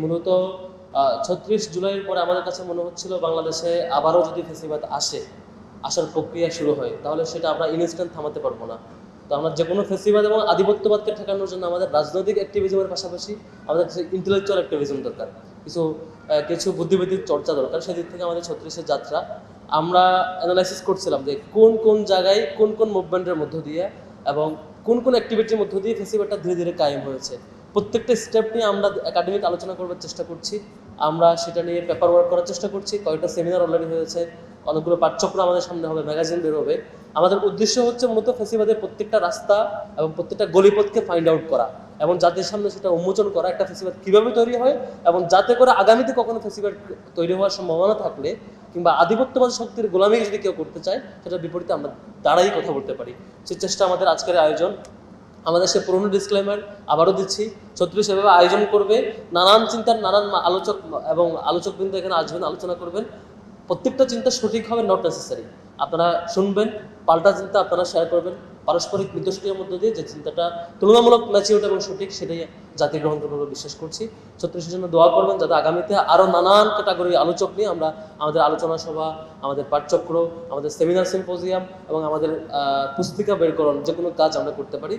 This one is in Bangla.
মূলত ছত্রিশ জুলাইয়ের পরে আমাদের কাছে মনে হচ্ছিল বাংলাদেশে আবারও যদি ফেসিবাদ আসে, আসার প্রক্রিয়া শুরু হয়, তাহলে সেটা আমরা ইনস্ট্যান্ট থামাতে পারব না। তো আমরা যে কোনো ফেসিবাদ এবং আধিপত্যবাদকে ঠেকানোর জন্য আমাদের রাজনৈতিক অ্যাক্টিভিজমের পাশাপাশি আমাদের কিছু ইন্টেলেকচুয়াল অ্যাক্টিভিজম দরকার। কিছু কিছু বুদ্ধিবৃত্তির চর্চা দরকার, সেদিক থেকে আমাদের ছত্রিশের যাত্রা। আমরা অ্যানালাইসিস করছিলাম যে কোন কোন জায়গায় কোন কোন মুভমেন্টের মধ্য দিয়ে এবং কোন কোন অ্যাক্টিভিটির মধ্য দিয়ে ফেসিবাদটা ধীরে ধীরে কায়েম হয়েছে। প্রত্যেকটা স্টেপ নিয়ে আমরা একাডেমিক আলোচনা করবার চেষ্টা করছি। আমরা সেটা নিয়ে পেপার ওয়ার্ক করার চেষ্টা করছি। কয়েকটা সেমিনার অলরেডি হয়েছে। অনেকগুলো পাঠ্যক্রম আমাদের সামনে হবে ম্যাগাজিন বেরোবে আমাদের উদ্দেশ্য হচ্ছে মূলত ফেসিবাদের প্রত্যেকটা রাস্তা এবং প্রত্যেকটা গলিপথকে ফাইন্ড আউট করা এবং জাতির সামনে সেটা উন্মোচন করা, একটা ফেসিবাদ কীভাবে তৈরি হয় এবং যাতে করে আগামীতে কখনো ফেসিবাদ তৈরি হওয়ার সম্ভাবনা থাকলে কিংবা আধিপত্যবাদী শক্তির গোলামি যদি কেউ করতে চায়, সেটার বিপরীতে আমরা দাঁড়াই কথা বলতে পারি। সেই চেষ্টা আমাদের আজকের আয়োজন। আমাদের সে পুরনো ডিসক্লেমার আবারও দিচ্ছি। ছত্রিশ এভাবে আয়োজন করবে। নানান চিন্তার নানান আলোচক এবং আলোচকবৃন্দ এখানে আসবেন, আলোচনা করবেন। প্রত্যেকটা চিন্তা সঠিক হবে নট নেসেসারি আপনারা শুনবেন, পাল্টা চিন্তা আপনারা শেয়ার করবেন, পারস্পরিক মিত্রশক্তির মধ্য দিয়ে যে চিন্তাটা তুলনামূলক ম্যাচিউর এবং সঠিক সেটাই জাতি গ্রহণ করবে বিশ্বাস করছি। ছত্রিশের জন্য দোয়া করবেন যাতে আগামীতে আরও নানান ক্যাটাগরি আলোচক নিয়ে আমরা আমাদের আলোচনা সভা, আমাদের পাঠচক্র, আমাদের সেমিনার সিম্পোজিয়াম এবং আমাদের পুস্তিকা বেরকরণ যে কোনো কাজ আমরা করতে পারি।